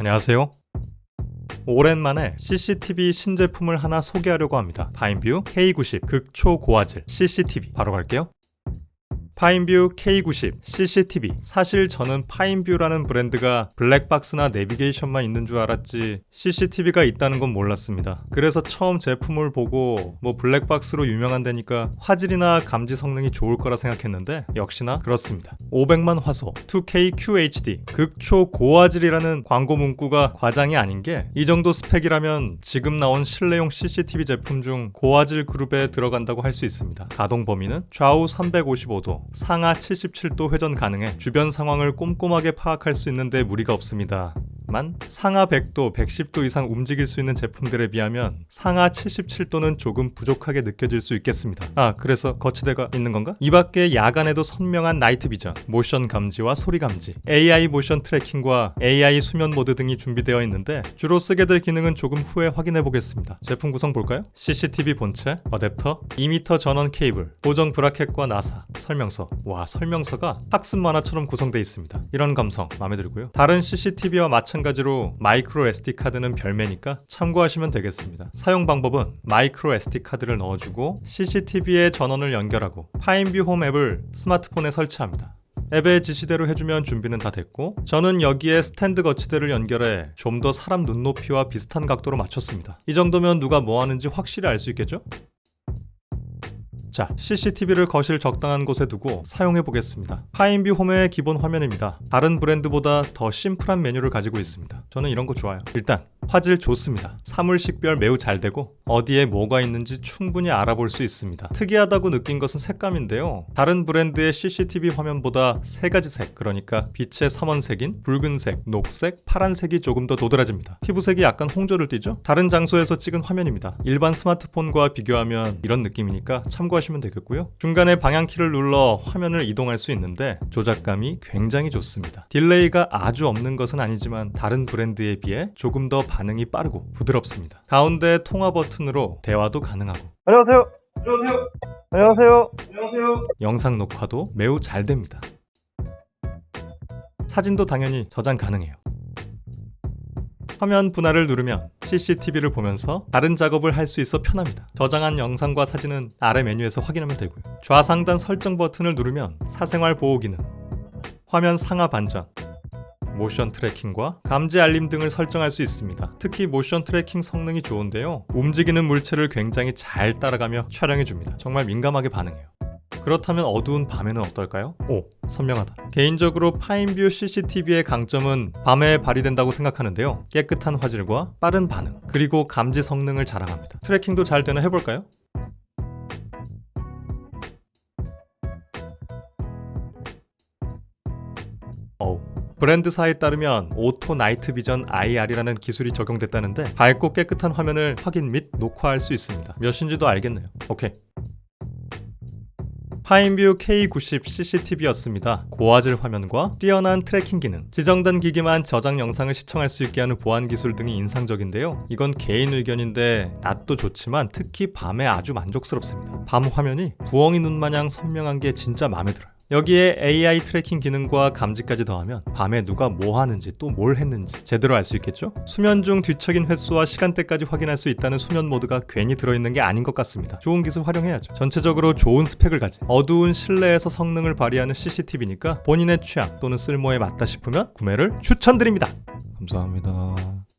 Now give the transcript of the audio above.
안녕하세요. 오랜만에 CCTV 신제품을 하나 소개하려고 합니다. 파인뷰 K90 극초 고화질 CCTV 바로 갈게요. 파인뷰 K90 CCTV 사실 저는 파인뷰라는 브랜드가 블랙박스나 내비게이션만 있는 줄 알았지 CCTV가 있다는 건 몰랐습니다. 그래서 처음 제품을 보고 뭐 블랙박스로 유명한 데니까 화질이나 감지 성능이 좋을 거라 생각했는데 역시나 그렇습니다. 500만 화소 2K QHD 극초 고화질이라는 광고 문구가 과장이 아닌 게 이 정도 스펙이라면 지금 나온 실내용 CCTV 제품 중 고화질 그룹에 들어간다고 할 수 있습니다. 가동 범위는 좌우 355도, 상하 77도 회전 가능해 주변 상황을 꼼꼼하게 파악할 수 있는데 무리가 없습니다. 만 상하 100도, 110도 이상 움직일 수 있는 제품들에 비하면 상하 77도는 조금 부족하게 느껴질 수 있겠습니다. 아, 그래서 거치대가 있는 건가? 이 밖에 야간에도 선명한 나이트 비전, 모션 감지와 소리 감지, AI 모션 트래킹과 AI 수면 모드 등이 준비되어 있는데 주로 쓰게 될 기능은 조금 후에 확인해 보겠습니다. 제품 구성 볼까요? CCTV 본체, 어댑터, 2m 전원 케이블, 고정 브라켓과 나사, 설명서. 와, 설명서가 학습 만화처럼 구성되어 있습니다. 이런 감성 마음에 들고요. 다른 CCTV와 마찬가지 로 마이크로 SD 카드는 별매니까 참고하시면 되겠습니다. 사용 방법은 마이크로 SD 카드를 넣어주고 CCTV에 전원을 연결하고 파인뷰 홈 앱을 스마트폰에 설치합니다. 앱의 지시대로 해주면 준비는 다 됐고 저는 여기에 스탠드 거치대를 연결해 좀 더 사람 눈높이와 비슷한 각도로 맞췄습니다. 이 정도면 누가 뭐 하는지 확실히 알 수 있겠죠? 자, CCTV를 거실 적당한 곳에 두고 사용해 보겠습니다. 파인뷰 홈의 기본 화면입니다. 다른 브랜드보다 더 심플한 메뉴를 가지고 있습니다. 저는 이런 거 좋아요. 일단 화질 좋습니다. 사물 식별 매우 잘 되고 어디에 뭐가 있는지 충분히 알아볼 수 있습니다. 특이하다고 느낀 것은 색감인데요. 다른 브랜드의 CCTV 화면보다 세 가지 색, 그러니까 빛의 삼원색인 붉은색, 녹색, 파란색이 조금 더 도드라집니다. 피부색이 약간 홍조를 띠죠? 다른 장소에서 찍은 화면입니다. 일반 스마트폰과 비교하면 이런 느낌이니까 참고하시면 되겠고요. 중간에 방향키를 눌러 화면을 이동할 수 있는데 조작감이 굉장히 좋습니다. 딜레이가 아주 없는 것은 아니지만 다른 브랜드에 비해 조금 더 반응이 빠르고 부드럽습니다. 가운데 통화 버튼으로 대화도 가능하고 안녕하세요. 안녕하세요. 안녕하세요. 안녕하세요. 영상 녹화도 매우 잘 됩니다. 사진도 당연히 저장 가능해요. 화면 분할을 누르면 CCTV를 보면서 다른 작업을 할 수 있어 편합니다. 저장한 영상과 사진은 아래 메뉴에서 확인하면 되고요. 좌상단 설정 버튼을 누르면 사생활 보호 기능, 화면 상하 반전, 모션 트래킹과 감지 알림 등을 설정할 수 있습니다. 특히 모션 트래킹 성능이 좋은데요. 움직이는 물체를 굉장히 잘 따라가며 촬영해 줍니다. 정말 민감하게 반응해요. 그렇다면 어두운 밤에는 어떨까요? 오, 선명하다. 개인적으로 파인뷰 CCTV의 강점은 밤에 발휘된다고 생각하는데요. 깨끗한 화질과 빠른 반응, 그리고 감지 성능을 자랑합니다. 트래킹도 잘 되나 해볼까요? 어우. 브랜드사에 따르면 오토 나이트 비전 IR이라는 기술이 적용됐다는데 밝고 깨끗한 화면을 확인 및 녹화할 수 있습니다. 몇인지도 알겠네요. 오케이. 파인뷰 K90 CCTV였습니다. 고화질 화면과 뛰어난 트래킹 기능, 지정된 기기만 저장 영상을 시청할 수 있게 하는 보안 기술 등이 인상적인데요. 이건 개인 의견인데 낮도 좋지만 특히 밤에 아주 만족스럽습니다. 밤 화면이 부엉이 눈 마냥 선명한 게 진짜 마음에 들어요. 여기에 AI 트래킹 기능과 감지까지 더하면 밤에 누가 뭐 하는지 또 뭘 했는지 제대로 알 수 있겠죠? 수면 중 뒤척인 횟수와 시간대까지 확인할 수 있다는 수면 모드가 괜히 들어있는 게 아닌 것 같습니다. 좋은 기술 활용해야죠. 전체적으로 좋은 스펙을 가진 어두운 실내에서 성능을 발휘하는 CCTV니까 본인의 취향 또는 쓸모에 맞다 싶으면 구매를 추천드립니다. 감사합니다.